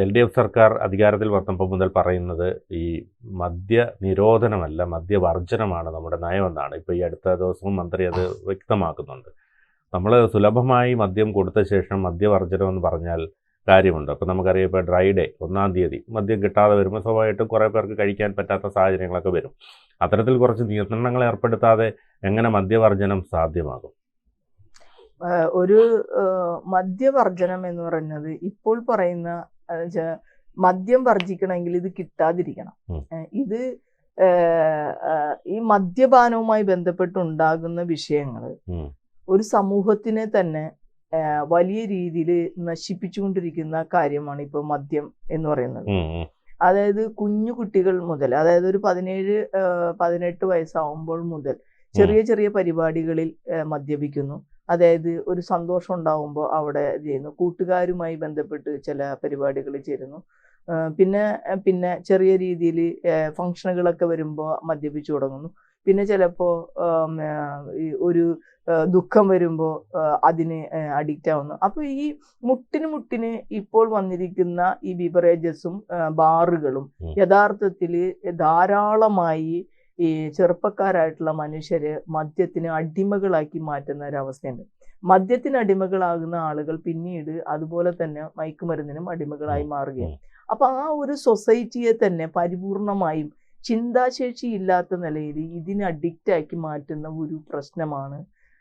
L D F സർക്കാർ അധികാരത്തിൽ വന്നപ്പോൾ മുതൽ പറയുന്നത് ഈ മദ്യ നിരോധനമല്ല മദ്യവർജനമാണ് നമ്മുടെ നയമെന്നാണ് ഇപ്പോൾ ഈ അടുത്ത ദിവസവും മന്ത്രി അത് വ്യക്തമാക്കുന്നുണ്ട്. നമ്മൾ സുലഭമായി മദ്യം കൊടുത്ത ശേഷം മദ്യവർജനം എന്ന് പറഞ്ഞാൽ കാര്യമുണ്ട്. അപ്പോൾ നമുക്കറിയാം ഇപ്പോൾ ഡ്രൈ ഡേ ഒന്നാം തീയതി മദ്യം കിട്ടാതെ വരുമ്പോൾ സ്വാഭാവികമായിട്ടും കുറേ പേർക്ക് കഴിക്കാൻ പറ്റാത്ത സാഹചര്യങ്ങളൊക്കെ വരും. അത്തരത്തിൽ കുറച്ച് നിയന്ത്രണങ്ങൾ ഏർപ്പെടുത്താതെ എങ്ങനെ മദ്യവർജനം സാധ്യമാകും? ഒരു മദ്യവർജനം എന്ന് പറയുന്നത് ഇപ്പോൾ പറയുന്ന മദ്യം വർജിക്കണമെങ്കിൽ ഇത് കിട്ടാതിരിക്കണം. ഇത് ഈ മദ്യപാനവുമായി ബന്ധപ്പെട്ടുണ്ടാകുന്ന വിഷയങ്ങൾ ഒരു സമൂഹത്തിനെ തന്നെ വലിയ രീതിയിൽ നശിപ്പിച്ചുകൊണ്ടിരിക്കുന്ന കാര്യമാണ് ഇപ്പോൾ മദ്യം എന്ന് പറയുന്നത്. അതായത് കുഞ്ഞു കുട്ടികൾ മുതൽ അതായത് ഒരു പതിനേഴ് പതിനെട്ട് വയസ്സാവുമ്പോൾ മുതൽ ചെറിയ ചെറിയ പരിപാടികളിൽ മദ്യപിക്കുന്നു. അതായത് ഒരു സന്തോഷം ഉണ്ടാകുമ്പോൾ അവിടെ ചെയ്യുന്നു. കൂട്ടുകാരുമായി ബന്ധപ്പെട്ട് ചില പരിപാടികൾ ചേരുന്നു. പിന്നെ പിന്നെ ചെറിയ രീതിയിൽ ഫങ്ഷനുകളൊക്കെ വരുമ്പോൾ മദ്യപിച്ചു തുടങ്ങുന്നു. പിന്നെ ചിലപ്പോൾ ഒരു ദുഃഖം വരുമ്പോൾ അതിന് അഡിക്റ്റ് ആവുന്നു. അപ്പോൾ ഈ മുട്ടിന് മുട്ടിന് ഇപ്പോൾ വന്നിരിക്കുന്ന ഈ ബിവറേജസും ബാറുകളും. യഥാർത്ഥത്തിൽ ധാരാളമായി ഈ ചെറുപ്പക്കാരായിട്ടുള്ള മനുഷ്യരെ മദ്യത്തിന് അടിമകളാക്കി മാറ്റുന്ന ഒരവസ്ഥയുണ്ട്. മദ്യത്തിന് അടിമകളാകുന്ന ആളുകൾ പിന്നീട് അതുപോലെ തന്നെ മയക്കുമരുന്നിനും അടിമകളായി മാറുകയാണ്. അപ്പൊ ആ ഒരു സൊസൈറ്റിയെ തന്നെ പരിപൂർണമായും ചിന്താശേഷി ഇല്ലാത്ത നിലയിൽ ഇതിന് അഡിക്റ്റ് ആക്കി മാറ്റുന്ന ഒരു പ്രശ്നമാണ്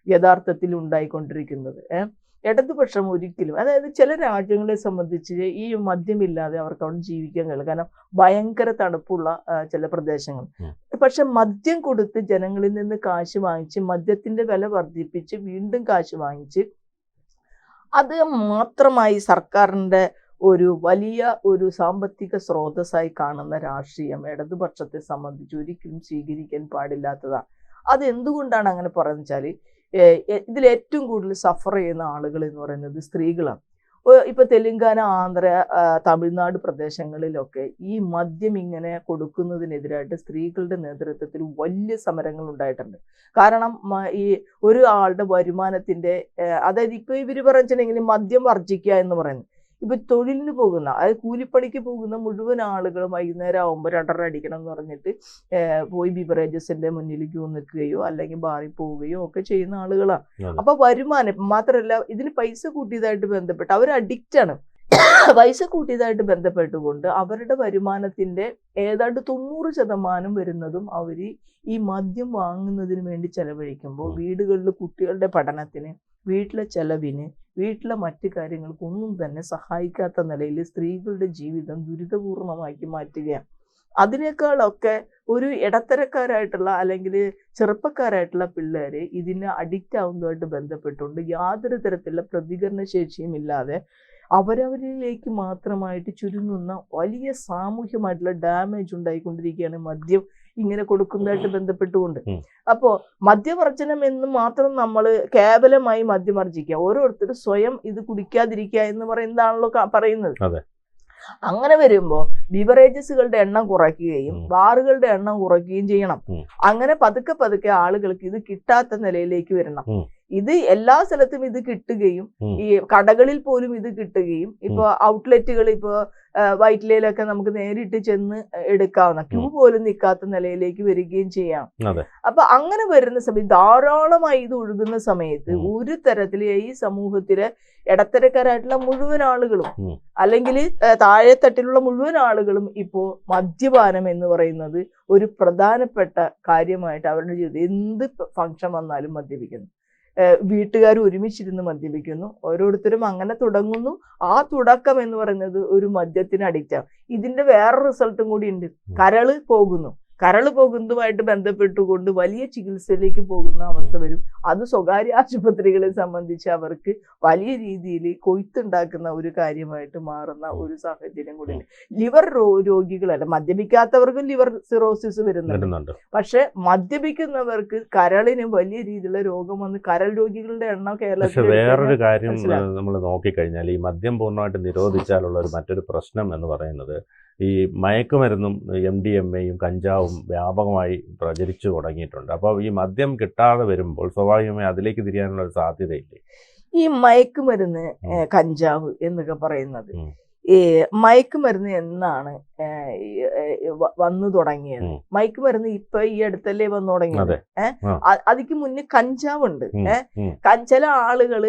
യഥാർത്ഥത്തിൽ ഉണ്ടായിക്കൊണ്ടിരിക്കുന്നത്. ഏഹ് ഇടതുപക്ഷം ഒരിക്കലും അതായത് ചില രാജ്യങ്ങളെ സംബന്ധിച്ച് ഈ മദ്യമില്ലാതെ അവർക്ക് അവിടെ ജീവിക്കാൻ കഴിയും കാരണം ഭയങ്കര തണുപ്പുള്ള ചില പ്രദേശങ്ങൾ. പക്ഷെ മദ്യം കൊടുത്ത് ജനങ്ങളിൽ നിന്ന് കാശ് വാങ്ങിച്ച് മദ്യത്തിന്റെ വില വർദ്ധിപ്പിച്ച് വീണ്ടും കാശ് വാങ്ങിച്ച് അത് മാത്രമായി സർക്കാരിന്റെ ഒരു വലിയ ഒരു സാമ്പത്തിക സ്രോതസ്സായി കാണുന്ന രാഷ്ട്രീയം ഇടതുപക്ഷത്തെ സംബന്ധിച്ച് ഒരിക്കലും സ്വീകരിക്കാൻ പാടില്ലാത്തതാണ്. അത് എന്തുകൊണ്ടാണ് അങ്ങനെ പറയുന്നത് വെച്ചാൽ ഇതിൽ ഏറ്റവും കൂടുതൽ സഫർ ചെയ്യുന്ന ആളുകൾ എന്ന് പറയുന്നത് സ്ത്രീകളാണ്. ഇപ്പൊ തെലുങ്കാന ആന്ധ്ര തമിഴ്നാട് പ്രദേശങ്ങളിലൊക്കെ ഈ മദ്യം ഇങ്ങനെ കൊടുക്കുന്നതിനെതിരായിട്ട് സ്ത്രീകളുടെ നേതൃത്വത്തിൽ വലിയ സമരങ്ങൾ ഉണ്ടായിട്ടുണ്ട്. കാരണം ഈ ഒരു ആളുടെ വരുമാനത്തിന്റെ അതായത് ഇപ്പൊ ഇവർ പറഞ്ഞിട്ടുണ്ടെങ്കിൽ മദ്യം വർജിക്കുക എന്ന് പറയുന്നത്. ഇപ്പൊ തൊഴിലിന് പോകുന്ന അതായത് കൂലിപ്പണിക്ക് പോകുന്ന മുഴുവൻ ആളുകളും വൈകുന്നേരം ആകുമ്പോൾ രണ്ടര അടിക്കണം എന്ന് പറഞ്ഞിട്ട് പോയി ബിവറേജസിന്റെ മുന്നിൽ ക്യൂ നിൽക്കുകയോ അല്ലെങ്കിൽ ബാറി പോവുകയോ ഒക്കെ ചെയ്യുന്ന ആളുകളാണ്. അപ്പൊ വരുമാനം മാത്രമല്ല ഇതിന് പൈസ കൂട്ടിയതായിട്ട് ബന്ധപ്പെട്ട് അവർ അഡിക്റ്റ് ആണ് പൈസ കൂട്ടിയതായിട്ട് ബന്ധപ്പെട്ടുകൊണ്ട് അവരുടെ വരുമാനത്തിന്റെ ഏതാണ്ട് തൊണ്ണൂറ് ശതമാനം വരുന്നതും അവർ ഈ മദ്യം വാങ്ങുന്നതിന് വേണ്ടി ചെലവഴിക്കുമ്പോൾ. വീടുകളിൽ കുട്ടികളുടെ പഠനത്തിന് വീട്ടിലെ ചെലവിന് വീട്ടിലെ മറ്റു കാര്യങ്ങൾക്കൊന്നും തന്നെ സഹായിക്കാത്ത നിലയിൽ സ്ത്രീകളുടെ ജീവിതം ദുരിതപൂർണമാക്കി മാറ്റുകയാണ്. അതിനേക്കാളൊക്കെ ഒരു ഇടത്തരക്കാരായിട്ടുള്ള അല്ലെങ്കിൽ ചെറുപ്പക്കാരായിട്ടുള്ള പിള്ളേര് ഇതിന് അഡിക്റ്റ് ആവുന്നതുമായിട്ട് ബന്ധപ്പെട്ടുകൊണ്ട് യാതൊരു തരത്തിലുള്ള പ്രതികരണ ശേഷിയും ഇല്ലാതെ അവരവരിലേക്ക് മാത്രമായിട്ട് ചുരുങ്ങുന്ന വലിയ സാമൂഹ്യമായിട്ടുള്ള ഡാമേജ് ഉണ്ടായിക്കൊണ്ടിരിക്കുകയാണ് മദ്യം ഇങ്ങനെ കൊടുക്കുന്നതായിട്ട് ബന്ധപ്പെട്ടുകൊണ്ട്. അപ്പോ മദ്യവർജനം എന്ന് മാത്രം നമ്മൾ കേവലമായി മദ്യമർജിക്കുക ഓരോരുത്തരും സ്വയം ഇത് കുടിക്കാതിരിക്കുക എന്ന് പറയുന്നതാണല്ലോ പറയുന്നത്. അങ്ങനെ വരുമ്പോ ബിവറേജസുകളുടെ എണ്ണം കുറയ്ക്കുകയും. ബാറുകളുടെ എണ്ണം കുറയ്ക്കുകയും ചെയ്യണം. അങ്ങനെ പതുക്കെ പതുക്കെ ആളുകൾക്ക് ഇത് കിട്ടാത്ത നിലയിലേക്ക് വരണം. ഇത് എല്ലാ സ്ഥലത്തും ഇത് കിട്ടുകയും ഈ കടകളിൽ പോലും ഇത് കിട്ടുകയും ഇപ്പൊ ഔട്ട്ലെറ്റുകൾ ഇപ്പൊ വൈറ്റ്ലയിലൊക്കെ നമുക്ക് നേരിട്ട് ചെന്ന് എടുക്കാവുന്ന ക്യൂ. പോലും നിൽക്കാത്ത നിലയിലേക്ക് വരികയും ചെയ്യാം. അപ്പൊ അങ്ങനെ വരുന്ന സമയത്ത് ധാരാളമായി ഇത് ഒഴുകുന്ന സമയത്ത് ഒരു തരത്തിൽ ഈ സമൂഹത്തിലെ ഇടത്തരക്കാരായിട്ടുള്ള മുഴുവൻ ആളുകളും അല്ലെങ്കിൽ താഴെത്തട്ടിലുള്ള മുഴുവൻ ആളുകളും ഇപ്പോ മദ്യപാനം എന്ന് പറയുന്നത് ഒരു പ്രധാനപ്പെട്ട കാര്യമായിട്ട് അവരുടെ ജീവിതത്തിൽ എന്ത് ഫംഗ്ഷൻ വന്നാലും മദ്യപിക്കുന്നു വീട്ടുകാർ ഒരുമിച്ചിരുന്ന് മദ്യപിക്കുന്നു. ഓരോരുത്തരും അങ്ങനെ തുടങ്ങുന്നു. ആ തുടക്കം എന്ന് പറയുന്നത് ഒരു മദ്യത്തിന് അഡിക്റ്റ് ഇതിന്റെ വേറെ റിസൾട്ടും കൂടി ഉണ്ട്. കരൾ പോകുന്നു. കരൾ പോകുന്നതുമായിട്ട് ബന്ധപ്പെട്ടുകൊണ്ട് വലിയ ചികിത്സയിലേക്ക് പോകുന്ന അവസ്ഥ വരും. അത് സ്വകാര്യ ആശുപത്രികളെ സംബന്ധിച്ച് അവർക്ക് വലിയ രീതിയിൽ കൊയ്ത്തുണ്ടാക്കുന്ന ഒരു കാര്യമായിട്ട് മാറുന്ന ഒരു സാഹചര്യം കൂടി ലിവർ ലിവർ രോഗികളല്ല മദ്യപിക്കാത്തവർക്കും ലിവർ സിറോസിസ് വരുന്നുണ്ട്. പക്ഷെ മദ്യപിക്കുന്നവർക്ക് കരളിന് വലിയ രീതിയിലുള്ള രോഗം വന്ന് കരൾ രോഗികളുടെ എണ്ണം കേരളത്തിൽ വേറൊരു കാര്യം. നമ്മൾ നോക്കിക്കഴിഞ്ഞാൽ ഈ മദ്യം പൂർണമായിട്ട് നിരോധിച്ചാലുള്ള ഒരു മറ്റൊരു പ്രശ്നം എന്ന് പറയുന്നത് ഈ മയക്കുമരുന്നും എം ഡി എം എയും കഞ്ചാവും വ്യാപകമായി പ്രചരിച്ചു തുടങ്ങിയിട്ടുണ്ട്. അപ്പോൾ ഈ മദ്യം കിട്ടാതെ വരുമ്പോൾ സ്വാഭാവികമായി അതിലേക്ക് തിരിയാനുള്ള ഒരു സാധ്യതയില്ലേ? ഈ മയക്കുമരുന്ന് കഞ്ചാവ് എന്നൊക്കെ പറയുന്നത്. ഈ മയക്കുമരുന്ന് എന്നാണ് വന്നു തുടങ്ങിയത്. മയക്കുമരുന്ന് ഇപ്പൊ ഈ അടുത്തല്ലേ വന്നു തുടങ്ങിയത്. ഏഹ് അതിക്ക് മുന്നേ കഞ്ചാവുണ്ട്. ഏഹ് ചില ആളുകൾ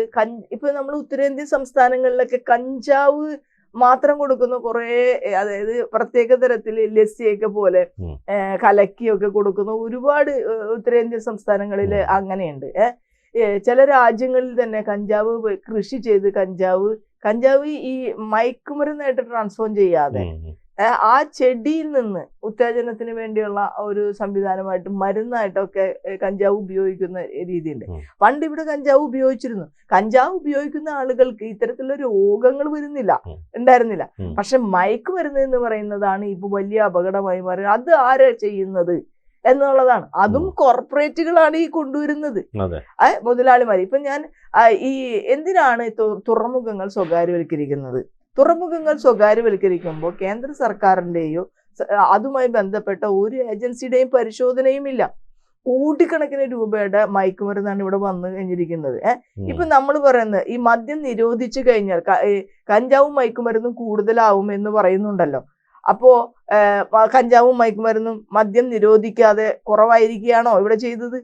ഇപ്പൊ നമ്മൾ ഉത്തരേന്ത്യൻ സംസ്ഥാനങ്ങളിലൊക്കെ കഞ്ചാവ് മാത്രം കൊടുക്കുന്ന കുറേ അതായത് പ്രത്യേക തരത്തിൽ ലസ്സിയൊക്കെ പോലെ കലക്കിയൊക്കെ കൊടുക്കുന്ന. ഒരുപാട് ഉത്തരേന്ത്യൻ സംസ്ഥാനങ്ങളിൽ. അങ്ങനെയുണ്ട്. ചില രാജ്യങ്ങളിൽ തന്നെ കഞ്ചാവ് കൃഷി ചെയ്ത് കഞ്ചാവ് കഞ്ചാവ് ഈ മയക്കുമരുന്നായിട്ട് ട്രാൻസ്ഫോം ചെയ്യാതെ ആ ചെടിയിൽ നിന്ന് ഉത്തേജനത്തിന് വേണ്ടിയുള്ള ഒരു സംവിധാനമായിട്ട് മരുന്നായിട്ടൊക്കെ കഞ്ചാവ് ഉപയോഗിക്കുന്ന രീതിയുണ്ട്. പണ്ട് ഇവിടെ കഞ്ചാവ് ഉപയോഗിച്ചിരുന്നു. കഞ്ചാവ് ഉപയോഗിക്കുന്ന ആളുകൾക്ക് ഇത്തരത്തിലുള്ള രോഗങ്ങൾ വരുന്നില്ല ഉണ്ടായിരുന്നില്ല. പക്ഷെ മയക്കുമരുന്ന് എന്ന് പറയുന്നതാണ് ഇപ്പൊ വലിയ അപകടമായി മാറുക അത് ആരാ ചെയ്യുന്നത് എന്നുള്ളതാണ്. അതും കോർപ്പറേറ്റുകളാണ് ഈ കൊണ്ടുവരുന്നത്. മുതലാളിമാർ ഇപ്പൊ ഞാൻ ഈ എന്തിനാണ് തുറമുഖങ്ങൾ സ്വകാര്യവൽക്കരിക്കുന്നത്? തുറമുഖങ്ങൾ സ്വകാര്യവൽക്കരിക്കുമ്പോൾ കേന്ദ്ര സർക്കാരിന്റെയോ അതുമായി ബന്ധപ്പെട്ട ഒരു ഏജൻസിയുടെയും പരിശോധനയും ഇല്ല. കോടിക്കണക്കിന് രൂപയുടെ മയക്കുമരുന്നാണ് ഇവിടെ വന്നു കഴിഞ്ഞിരിക്കുന്നത്. ഏഹ് ഇപ്പൊ നമ്മൾ പറയുന്നത് ഈ മദ്യം നിരോധിച്ചു കഴിഞ്ഞാൽ കഞ്ചാവും മയക്കുമരുന്നും കൂടുതലാവും എന്ന് പറയുന്നുണ്ടല്ലോ. അപ്പോ കഞ്ചാവും മയക്കുമരുന്നും മദ്യം നിരോധിക്കാതെ കുറവായിരിക്കുകയാണോ ഇവിടെ ചെയ്തത്?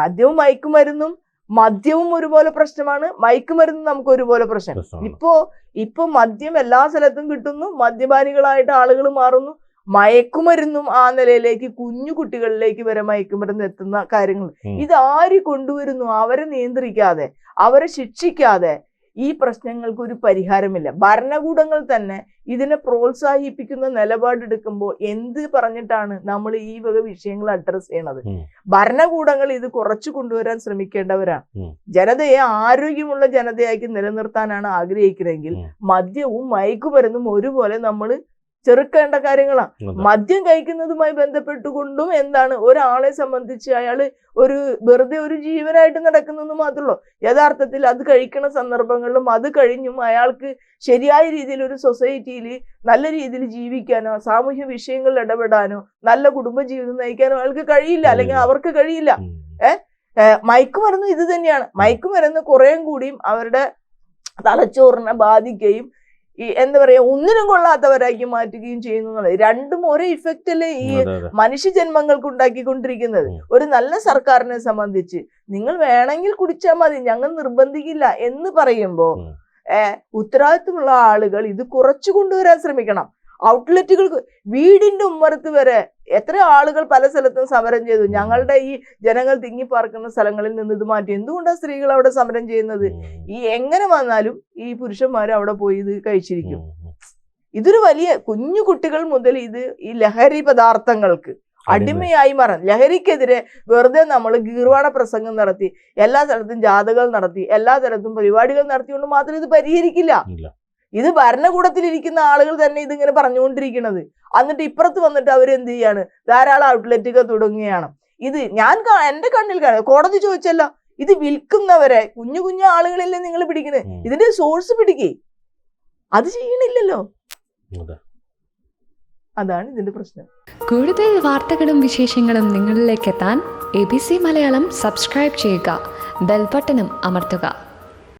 മദ്യവും മയക്കുമരുന്നും മദ്യവും ഒരുപോലെ പ്രശ്നമാണ് മയക്കുമരുന്നും നമുക്ക് ഒരുപോലെ പ്രശ്നം. ഇപ്പോ ഇപ്പൊ മദ്യം എല്ലാ സ്ഥലത്തും കിട്ടുന്നു മദ്യപാനികളായിട്ട് ആളുകൾ മാറുന്നു മയക്കുമരുന്നും ആ നിലയിലേക്ക് കുഞ്ഞു കുട്ടികളിലേക്ക് വരെ മയക്കുമരുന്ന് എത്തുന്ന കാര്യങ്ങൾ. ഇത് ആര് കൊണ്ടുവരുന്നു? അവരെ നിയന്ത്രിക്കാതെ അവരെ ശിക്ഷിക്കാതെ ഈ പ്രശ്നങ്ങൾക്ക് ഒരു പരിഹാരമില്ല ഭരണകൂടങ്ങൾ തന്നെ ഇതിനെ പ്രോത്സാഹിപ്പിക്കുന്ന നിലപാടെടുക്കുമ്പോൾ എന്ത് പറഞ്ഞിട്ടാണ് നമ്മൾ ഈ വക വിഷയങ്ങൾ അഡ്രസ് ചെയ്യണത്. ഭരണകൂടങ്ങൾ ഇത് കുറച്ചു കൊണ്ടുവരാൻ ശ്രമിക്കേണ്ടവരാണ്. ജനതയെ ആരോഗ്യമുള്ള ജനതയാക്കി നിലനിർത്താനാണ് ആഗ്രഹിക്കുന്നതെങ്കിൽ. മദ്യവും മയക്കുമരുന്നും ഒരുപോലെ നമ്മൾ ചെറുക്കേണ്ട കാര്യങ്ങളാണ് മദ്യം കഴിക്കുന്നതുമായി ബന്ധപ്പെട്ടുകൊണ്ടും എന്താണ് ഒരാളെ സംബന്ധിച്ച് അയാൾ ഒരു വെറുതെ ഒരു ജീവനായിട്ട് നടക്കുന്നെന്ന് മാത്രമല്ലോ യഥാർത്ഥത്തിൽ അത് കഴിക്കുന്ന സന്ദർഭങ്ങളിലും അത് കഴിഞ്ഞും അയാൾക്ക് ശരിയായ രീതിയിൽ ഒരു സൊസൈറ്റിയിൽ നല്ല രീതിയിൽ ജീവിക്കാനോ സാമൂഹ്യ വിഷയങ്ങളിൽ ഇടപെടാനോ നല്ല കുടുംബജീവിതം നയിക്കാനോ അയാൾക്ക് കഴിയില്ല. അല്ലെങ്കിൽ അവർക്ക് കഴിയില്ല. ഏഹ് മയക്കുമരുന്ന് ഇത് തന്നെയാണ്. മയക്കുമരുന്ന് കുറേയും കൂടിയും അവരുടെ തലച്ചോറിനെ ബാധിക്കുകയും ഈ എന്താ പറയാ ഒന്നിനും കൊള്ളാത്തവരാക്കി മാറ്റുകയും ചെയ്യുന്നു എന്നുള്ളത്. രണ്ടും ഒരേ ഇഫക്റ്റ് അല്ലേ ഈ മനുഷ്യ ജന്മങ്ങൾക്ക് ഉണ്ടാക്കിക്കൊണ്ടിരിക്കുന്നത്. ഒരു നല്ല സർക്കാരിനെ സംബന്ധിച്ച് നിങ്ങൾ വേണമെങ്കിൽ കുടിച്ചാൽ മതി ഞങ്ങൾ നിർബന്ധിക്കില്ല എന്ന് പറയുമ്പോ ഉം. ഏഹ് ഉത്തരവാദിത്വമുള്ള ആളുകൾ ഇത് കുറച്ചു കൊണ്ടുവരാൻ ശ്രമിക്കണം. ഔട്ട്ലെറ്റുകൾ വീടിന്റെ ഉമ്മറത്ത് വരെ എത്ര ആളുകൾ പല സ്ഥലത്തും സമരം ചെയ്തു. ഞങ്ങളുടെ ഈ ജനങ്ങൾ തിങ്ങിപ്പാർക്കുന്ന സ്ഥലങ്ങളിൽ നിന്ന് ഇത് മാറ്റി. എന്തുകൊണ്ടാണ് സ്ത്രീകൾ അവിടെ സമരം ചെയ്യുന്നത്? ഈ എങ്ങനെ വന്നാലും ഈ പുരുഷന്മാർ അവിടെ പോയി ഇത് കഴിച്ചിരിക്കും. ഇതൊരു വലിയ കുഞ്ഞു കുട്ടികൾ മുതൽ ഇത് ഈ ലഹരി പദാർത്ഥങ്ങൾക്ക് അടിമയായി മാറാൻ. ലഹരിക്കെതിരെ വെറുതെ നമ്മൾ ഗീർവാട പ്രസംഗം നടത്തി എല്ലാ സ്ഥലത്തും ജാഥകൾ നടത്തി എല്ലാ തരത്തും പരിപാടികൾ നടത്തിക്കൊണ്ട് മാത്രം ഇത് പരിഹരിക്കില്ല. ഇത് ഭരണകൂടത്തിലിരിക്കുന്ന ആളുകൾ തന്നെ ഇതിങ്ങനെ പറഞ്ഞുകൊണ്ടിരിക്കുന്നത്. എന്നിട്ട് ഇപ്പുറത്ത് വന്നിട്ട് അവർ എന്ത് ചെയ്യാണ്? ധാരാളം ഔട്ട്ലെറ്റുകൾ തുടങ്ങുകയാണ്. ഇത് ഞാൻ എന്റെ കണ്ണിൽ കാണാം കോടതി ചോദിച്ചല്ലോ ഇത് വിൽക്കുന്നവരെ കുഞ്ഞു കുഞ്ഞു ആളുകളല്ലേ നിങ്ങൾ പിടിക്കുന്നത് ഇതിന്റെ സോഴ്സ് പിടിക്കേ. അത് ചെയ്യണില്ലല്ലോ. അതെ. അതാണ് ഇതിന്റെ പ്രശ്നം. കൂടുതൽ വാർത്തകളും വിശേഷങ്ങളും നിങ്ങളിലേക്ക് എത്താൻ A B C Malayalam subscribe ചെയ്യുക. ബെൽബട്ടനും അമർത്തുക.